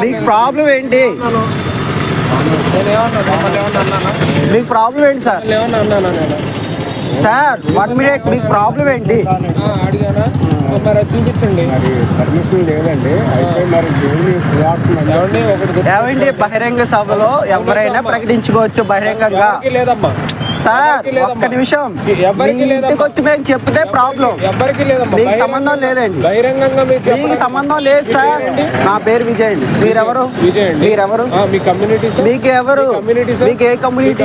మీకు ప్రాబ్లం ఏంటి? మీకు ప్రాబ్లం ఏంటి సార్? సార్ వన్ మినిట్ మీకు ప్రాబ్లం ఏంటి? ఏమండి బహిరంగ సభలో ఎవరైనా ప్రకటించుకోవచ్చు బహిరంగంగా? లేదమ్మా సార్. ఒక్క నిమిషం ఎవరికి. ఇంటికి వచ్చి మేము చెప్తే ప్రాబ్లం ఎవరికి మీకు సంబంధం లేదండి. బహిరంగంగా మీకు సంబంధం లేదు సార్ నా పేరు విజయ్ అండి మీరెవరు మీరెవరు మీ కమ్యూనిటీ మీకు ఎవరు? మీకు ఏ కమ్యూనిటీ?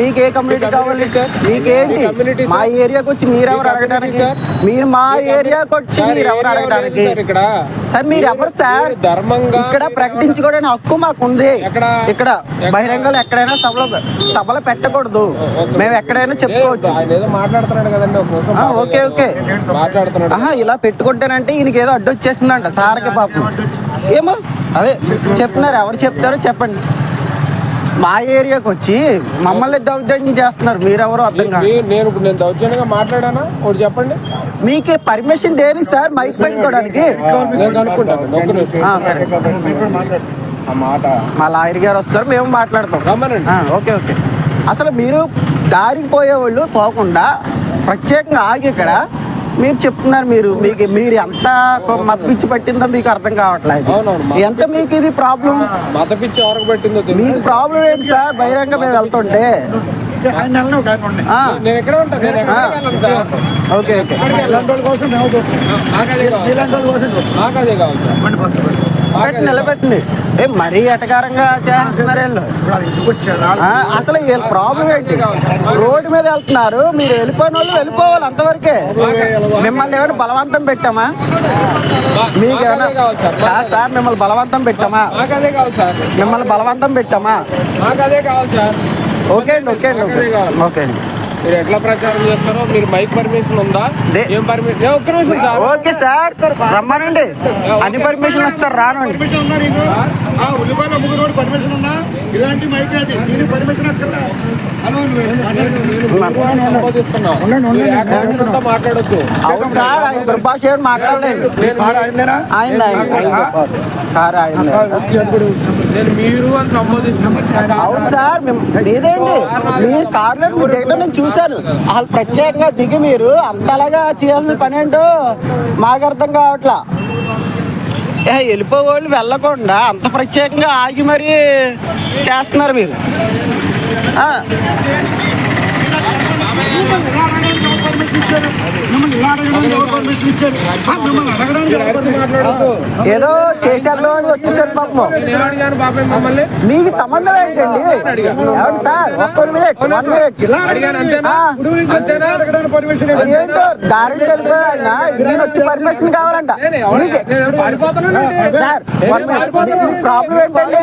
మీకు ఏ కమ్యూనిటీ కావాలి? మీకేంటి మీ? ఏరియాకి వచ్చి మీరెవరు అడగడానికి? మీరు మా ఏరియాకి వచ్చి సార్, మీరు ఎవరు ఏరియా లేదు అడగడానికి సార్ ఇక్కడ సార్ మీరు ఎవరు సార్ ధర్మంగా ఇక్కడ ప్రకటించుకోవడానికి హక్కు మాకు ఉంది ఎక్కడ? ఇక్కడ ఎక్కడ? బహిరంగంలో ఎక్కడైనా సభలో సభలో పెట్టకూడదు మేము ఎక్కడైనా చెప్పుకోవచ్చు. ఆయన ఏదో మాట్లాడుతున్నాడు కదండి ఓకే ఓకే. మాట్లాడుతున్నాడు. ఆహా ఇలా పెట్టుకుంటానంటే ఈయనకి ఏదో అడ్డు వచ్చేసిందంట సార్కి పాపం. ఏమో అదే చెప్తున్నారు ఎవరు చెప్తారో చెప్పండి. మా ఏరియాకి వచ్చి మమ్మల్ని దౌర్జన్యం చేస్తున్నారు మీరెవరో అర్థం కాదు నేను ఇప్పుడు నేను దౌర్జన్యంగా మాట్లాడానా? ఒకటి చెప్పండి. మీకు పర్మిషన్ దేనికి సార్? మైక్ పెట్టుకోవడానికి మా లాయర్ గారు వస్తారు మేము మాట్లాడతాం. Okay okay. అసలు మీరు దారికి పోయేవాళ్ళు పోకుండా ప్రత్యేకంగా ఆగి ఇక్కడ. మీరు చెప్తున్నారు మీరు మీకు మీరు ఎంత మత పిచ్చి పట్టిందో మీకు అర్థం కావట్లేదు. ఎంత మీకు ఇది ప్రాబ్లం మత పిచ్చి ఎవరికి పెట్టిందో మీకు ప్రాబ్లం ఏంటి సార్? బహిరంగ మేము వెళ్తుంటే. ఆ, నేను ఎక్కడ ఉంటాను నేను ఎక్కడ వెళ్ళను సార్? Okay okay. నిలబెట్టండి ఏ మరీ ఎటకారంగా చేస్తున్నారు వీళ్ళు? అసలు వీళ్ళ ప్రాబ్లం ఏంటి? రోడ్డు మీద వెళ్తున్నారు. మీరు వెళ్ళిపోయిన వాళ్ళు వెళ్ళిపోవాలి అంతవరకే. మిమ్మల్ని ఏమైనా బలవంతం పెట్టామా? మీకు నాకు ఏమైనా అదే కావాలి సార్ మిమ్మల్ని బలవంతం పెట్టామా? మిమ్మల్ని బలవంతం పెట్టామా? ఓకే అండి ఓకే అండి. ఓకే అండి. మీరు ఎట్లా ప్రచారం చేస్తారో? మీరు మైక్ పర్మిషన్ ఉందా? ఏం పర్మిషన్ ఒక్క నిమిషం సార్. ఓకే సార్ రమ్మనండి. అన్ని పర్మిషన్ వస్తారు రానండి. ఉల్లిపాయలు అమ్ముకున్నోడు పర్మిషన్ ఉందా? ఇలాంటి మైక్ అది. దీనికి పర్మిషన్ అక్కర్లా మాట్లాడొద్దు. అవును సార్ ఆయన దుర్భాష మాట్లాడలేదు. ఆయన నేను మీరు అని సంబోధిస్తున్నాను అవును సార్ మేము లేదండి మీరు కారులో మీరు దిగడం నేను చూశాను. అసలు ప్రత్యేకంగా దిగి మీరు అంతలాగా చేయాల్సిన పని ఏంటో మాకు అర్థం కావట్లా. వెళ్ళిపోవాళ్ళు వెళ్ళకుండా అంత ప్రత్యేకంగా ఆగి మరీ చేస్తున్నారు మీరు. ఏదో చేశారు అని వచ్చేసారు పాపం మీకు సంబంధం ఏంటండి? ఏమండి సార్ ఒక్క మినిట్ వన్ మినిట్. ఏంటో దారి ఆయన నేను వచ్చి పర్మిషన్ కావాలంట. సార్. మీ ప్రాబ్లం ఏంటండి?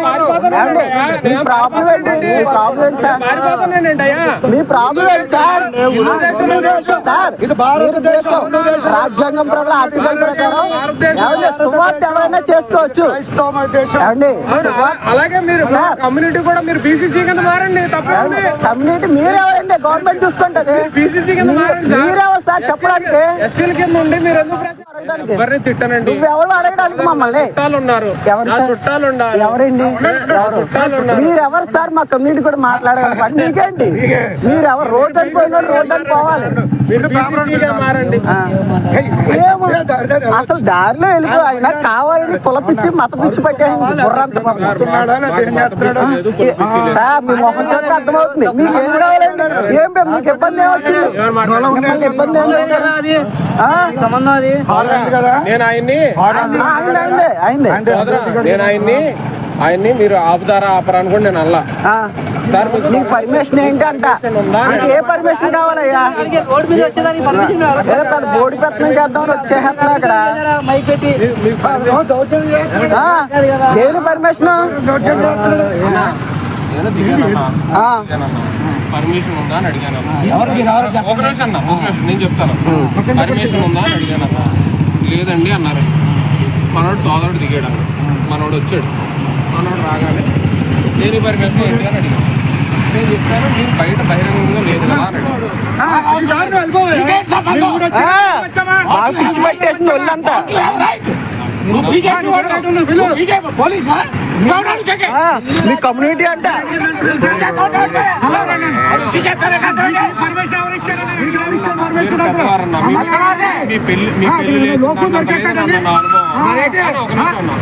ఏమండి? మీ ప్రాబ్లం ఏంటి? మీ ప్రాబ్లం ఏంటి సార్? మీ ప్రాబ్లం ఏంటి సార్? సార్? ఇది భారతదేశం రాజ్యాంగం ప్రకారం ఆర్టికల్ ప్రకారం సువార్త ఎవరైనా చేసుకోవచ్చు అలాగే మీరు. కమ్యూనిటీ కూడా మీరు బీసీసీ కింద మారండి కమ్యూనిటీ మీరెవరండి గవర్నమెంట్ చూసుకుంటది బీసీసీ కింద సార్. మీరెవరు సార్ చెప్పడానికి ఎస్సీల కింద ఉండి మీరు ఎందుకు. ఎవరిని తిట్టనండి నువ్వెవరు అడగడానికి మమ్మల్ని ఎవరు నా ఎవరండి నా ఎవరు సార్ మా కమ్యూనిటీ కూడా మాట్లాడాలి పని మీకేంటి మీరెవరు రోడ్ అని పోయిన రోడ్ అని పోవాలి మారండి. ఏమో అసలు దారిలో వెళ్ళిపో ఆయన కావాలని కులపిచ్చి మత పిచ్చి పట్టేసింది. సార్ మీ మొహం చూస్తే అర్థమవుతుంది మీకు ఏం కావాలండి ఏం బే- మీకు ఇబ్బంది ఏమొచ్చింది ఎవరు ఇబ్బంది ఏం లేదు. ఆ? నేను ఆయన్ని నేను ఆయన్ని ఆయన్ని మీరు ఆపుతారా ఆపరా అనుకోండి నేను అల్లా. సార్ మీకు పర్మిషన్ ఏంటి అంట ఏ పర్మిషన్ కావాలయ్యా? రోడ్ మీద వచ్చేదానికి పర్మిషన్ వచ్చేస్తున్నా అక్కడ. దేని పర్మిషన్? ఉందా అని అడిగాను. నేను చెప్తాను. పర్మిషన్ ఉందా అని అడిగాను లేదండి అన్నారు మనోడు సోదరుడు దిగాడు అన్న మనోడు వచ్చాడు మనోడు రాగానే నేను పర్మిషన్ ఏంటి అని అడిగాను నేను చెప్తాను మీరు బయట బహిరంగంగా లేదు కదా అని అడిగాను పిచ్చి పట్టేసింది బీజేపీ బీజేపీ పోలీస్ మీ కమ్యూనిటీ అంట. మీ- పెళ్ళి మీ పెళ్ళి.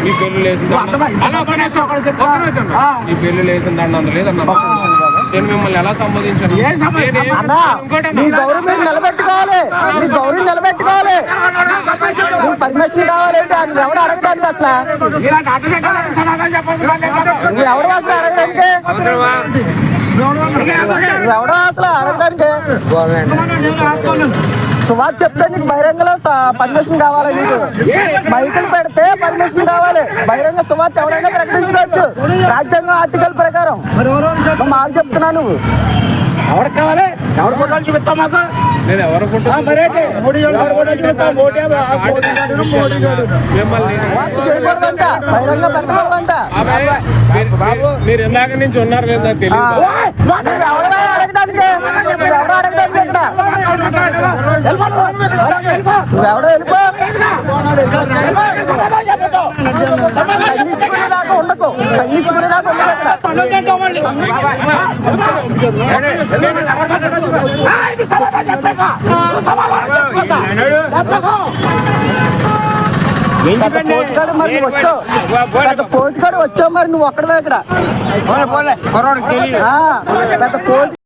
మీ పెళ్ళి. మీ పెళ్ళి లేదన్న నేను మిమ్మల్ని ఎలా సంబోధించాను. మీ గౌరవం మీ గౌరవం నిలబెట్టుకోవాలి మీకు పర్మిషన్ కావాలంటే నువ్వు ఎవడు అడగడానికి అసలు? నువ్వు ఎవడు అసలు అడగడానికి? నువ్వు ఎవడో అసలు అడగడానికి? నేను సువార్త చెప్తే నీకు బహిరంగలో పర్మిషన్ కావాలి నీకు. మైకులు పెడితే పర్మిషన్ కావాలి. బహిరంగ సువార్త ఎవరైనా ప్రకటించుకోవచ్చు రాజ్యాంగం ఆర్టికల్ ప్రకారం. మాకు చెప్తున్నాను నువ్వు. ఎవరికి కావాలి? ఎవరు ఫోటోలు చూపిస్తావు మాకు? నేను ఎవరు మీరు- ఇందాక నుంచి ఉన్నారు లేదు తెలియదు ఉండకు. పోటుగాడు మరి నువ్వు వచ్చావు పెద్ద పోటుగాడు వచ్చావు మరి నువ్వు ఒక్కడవే ఇక్కడ. ఆ, పెద్ద పోటు